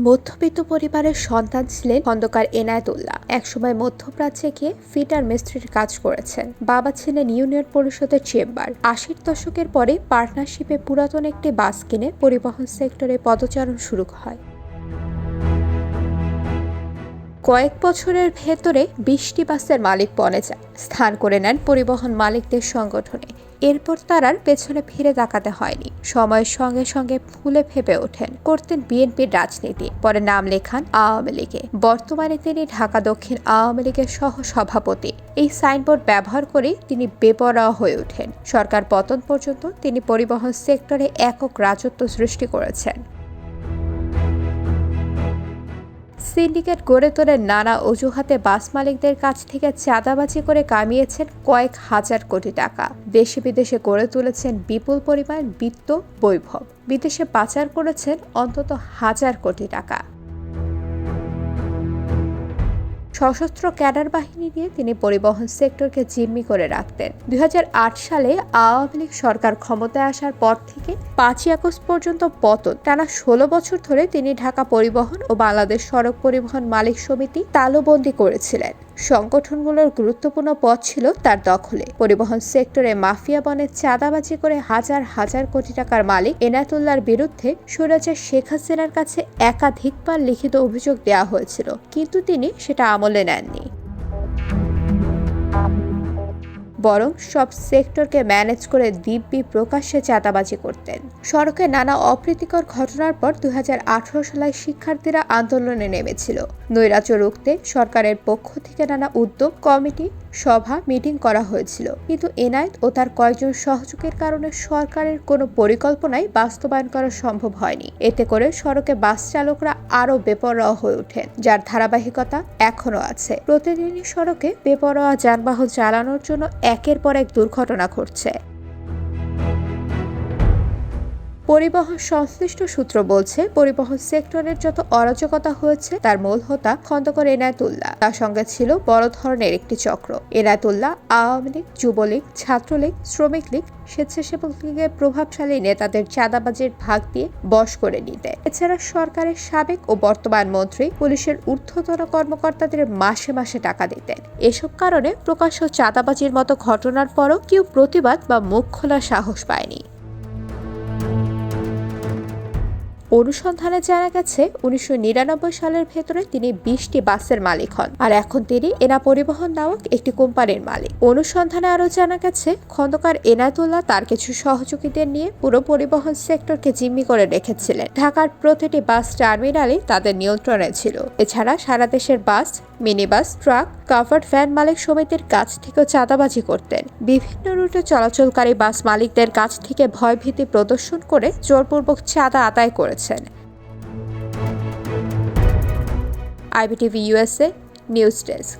মধ্যবিত্ত পরিবারের সন্তান ছিলেন খন্দকার এনায়েতুল্লাহ। একসময় মধ্যপ্রাচ্যে গিয়ে ফিটার মিস্ত্রির কাজ করেছেন। বাবা ছিলেন ইউনিয়ন পরিষদের চেম্বার আশির দশকের পরে পার্টনারশিপে পুরাতন একটি বাস কিনে পরিবহন সেক্টরে পদচারণ শুরু হয়। কয়েক বছরের ভেতরে বিশটি বাসের মালিক বনে যায়। স্থান করে নেন পরিবহন মালিকদের সংগঠনে। এরপর তার আর পেছনে ফিরে তাকাতে হয়নি। সময়ের সঙ্গে সঙ্গে ফুলে ফেপে ওঠেন। করতেন বিএনপির রাজনীতি। পরে নাম লেখান আওয়ামী লীগে। বর্তমানে তিনি ঢাকা দক্ষিণ আওয়ামী লীগের সহ সভাপতি এই সাইনবোর্ড ব্যবহার করে তিনি বেপরোয়া হয়ে ওঠেন। সরকার পতন পর্যন্ত তিনি পরিবহন সেক্টরে একক রাজত্ব সৃষ্টি করেছেন। সিন্ডিকেট গড়ে তোলে নানা অজুহাতে বাস মালিকদের কাছ থেকে চাঁদাবাজি করে কামিয়েছেন কয়েক হাজার কোটি টাকা। দেশে বিদেশে গড়ে তুলেছেন বিপুল পরিমাণ বিত্ত বৈভব। বিদেশে পাচার করেছেন অন্তত হাজার কোটি টাকা। সশস্ত্র ক্যাডার বাহিনী নিয়ে তিনি পরিবহন সেক্টরকে জিম্মি করে রাখতেন। দুই হাজার আট সালে আওয়ামী লীগ সরকার ক্ষমতায় আসার পর থেকে পাঁচই আগস্ট পর্যন্ত পতন। টানা ষোলো বছর ধরে তিনি ঢাকা পরিবহন ও বাংলাদেশ সড়ক পরিবহন মালিক সমিতি তালুবন্দি করেছিলেন। সংগঠনগুলোর গুরুত্বপূর্ণ পদ ছিল তার দখলে। পরিবহন সেক্টরে মাফিয়া বনে চাঁদাবাজি করে হাজার হাজার কোটি টাকার মালিক এনাতুল্লার বিরুদ্ধে সুরাজের শেখ হাসিনার কাছে একাধিকবার লিখিত অভিযোগ দেওয়া হয়েছিল, কিন্তু তিনি সেটা আমলে নেননি। বরং সব সেক্টরকে ম্যানেজ করে দিব্যি প্রকাশ্যে চাঁদাবাজি করতেন। সড়কে নানা অপ্রীতিকর ঘটনার পর দু হাজার আঠারো সালে শিক্ষার্থীরা আন্দোলনে নেমেছিল। নৈরাজ্য রুখতে সরকারের পক্ষ থেকে নানা উদ্যোগ, কমিটি সভা, মিটিং করা হয়েছিল। কিন্তু এনায়েত ও তার কয়েকজন সহযোগীর কারণে সরকারের কোনো পরিকল্পনাই বাস্তবায়ন করা সম্ভব হয়নি। এতে করে সড়কে বাস চালকরা আরও বেপরোয়া হয়ে ওঠেন, যার ধারাবাহিকতা এখনও আছে। প্রতিদিনই সড়কে বেপরোয়া যানবাহন চালানোর জন্য একের পর এক দুর্ঘটনা ঘটছে। পরিবহন সংশ্লিষ্ট সূত্র বলছে, পরিবহন সেক্টরের যত অরাজকতা হয়েছে, তার মূল হোতা খন্দকর এনায়তুল্লাহ। তার সঙ্গে ছিল বড় ধরনের একটি চক্র। এনায়তুল্লাহ আওয়ামী লীগ, যুবলীগ, ছাত্রলীগ, শ্রমিক লীগ, স্বেচ্ছাসেবক লীগের প্রভাবশালী নেতাদের চাঁদাবাজির ভাগ দিয়ে বশ করে নিতে। এছাড়া সরকারের সাবেক ও বর্তমান মন্ত্রী, পুলিশের ঊর্ধ্বতন কর্মকর্তাদের মাসে মাসে টাকা দিতেন। এসব কারণে প্রকাশ্য চাঁদাবাজির মতো ঘটনার পরও কেউ প্রতিবাদ বা মুখ খোলার সাহস পায়নি। অনুসন্ধানে জানা গেছে, উনিশশো নিরানব্বই সালের ভেতরে তিনি বিশটি বাসের মালিক হন। আর এখন তিনি এনা পরিবহন নামক একটি কোম্পানির মালিক। অনুসন্ধানে আরও জানা গেছে, খন্দকার এনায়তুল্লাহ তার কিছু সহযোগীদের নিয়ে পুরো পরিবহন সেক্টরকে জিম্মি করে রেখেছিলেন। ঢাকার প্রতিটি বাস টার্মিনালই তাদের নিয়ন্ত্রণে ছিল। এছাড়া সারা দেশের bus mini bus truck, covered van মালিক সমিতির কাছ থেকেও চাঁদাবাজি করতেন। বিভিন্ন রুটে চলাচলকারী বাস মালিকদের কাছ থেকে ভয়ভীতি প্রদর্শন করে জোরপূর্বক চাঁদা আদায় করেছেন আইবিটিভি ইউএসএ নিউজ ডেস্ক